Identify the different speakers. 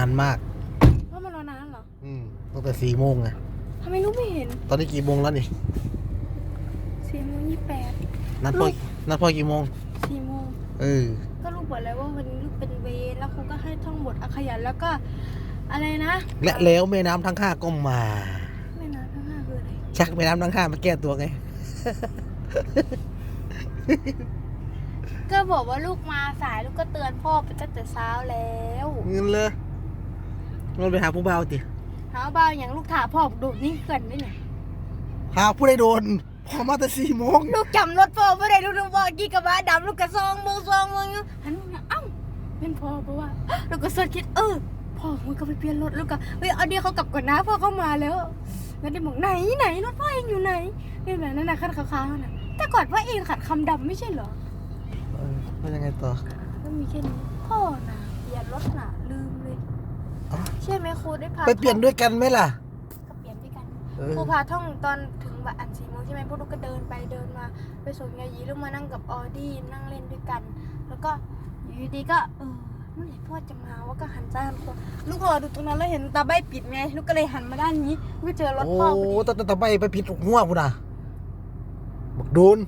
Speaker 1: านมาก
Speaker 2: พ่อมารอนานเหรอ
Speaker 1: อืมตั้งแต่สี่โมงไง
Speaker 2: ทำไมลูกไม่เห็น
Speaker 1: ตอนนี้กี่โมงแล้วนี่
Speaker 2: สี่โมงยี่แปด
Speaker 1: นัดพ่อ
Speaker 2: ลูก
Speaker 1: นัดพ่อกี่โมง
Speaker 2: สี่โมง
Speaker 1: เออ
Speaker 2: ก็ลูกบอกแล้วว่าวันนี้ลูกเป็นเวรแล้วครูก็ให้ท่องบทอักขยันแล้วก็ อะไรนะ
Speaker 1: และแล้วแม่น้ำทั้งห้าก็มา
Speaker 2: ไม่นานทั้งห้าคืออะไร
Speaker 1: ชักแม่น้ำทั้งห้ามาแก้ตัวไง
Speaker 2: ก็บอกว่าลูกมาสายลูกก็เตือนพ่อไปตั้งแต่เช้าแล้ว
Speaker 1: เงินเลย เราไปหาผู้บ่าวติ
Speaker 2: หาบ้าอย่างลูกถาพ่อโดดนี่เกินได้ไง
Speaker 1: หาผู้ใดโดนพอมาแต่สี่โมง
Speaker 2: ลูกจำรถพ่อไม่ได้ลูกนึกว่ากี่กระบะดำลูกกระซองมือซองมืออยู่หันมาเอ้าเป็นพ่อเพราะว่าลูกก็สดคิดเออพ่อมึงก็ไปเปลี่ยนรถลูกก็เฮ้ยเอาเดี๋ยวเขากลับก่อนนะพ่อเข้ามาแล้วแล้วได้บอกไหนไหนรถพ่อเองอยู่ไหนนี่แบบนั้นนะคันขาวๆน่ะแต่ก่อนว่าเองขัดคำดำไม่ใช่เหรอ
Speaker 1: เออแล้วยังไงต่อ
Speaker 2: ก็มีแค่นี้พ่อน่ะเปลี่ยนรถน่ะลืมเลย
Speaker 1: เอ้า
Speaker 2: ใช่ไหมครูได้พา
Speaker 1: ไปเปลี่ยนด้วยกันไหมล่ะ
Speaker 2: ก็เปลี่ยนด้วยกัน
Speaker 1: เออ
Speaker 2: ครูพาท่องตอนถึงแบบอันสี่โมงใช่ไหมพวกลูกก็เดินไปเดินมา ไปส่งยายีลูกมานั่งกับออดี้นั่งเล่นด้วยกัน แล้วก็อยู่ดีๆก็เออเมื่อไหร่พ่อจะมาว่าก็หันซ้ายหันขวาลูกรอดูตรงนั้นแล้วเห็นตาใบปิดไงลูกก็เลยหันมาด้านนี้ก็เจอรถ
Speaker 1: โอ้
Speaker 2: พ่อพอดี
Speaker 1: ตะตะตะไปไปผิดหัวกูนะบอกโดน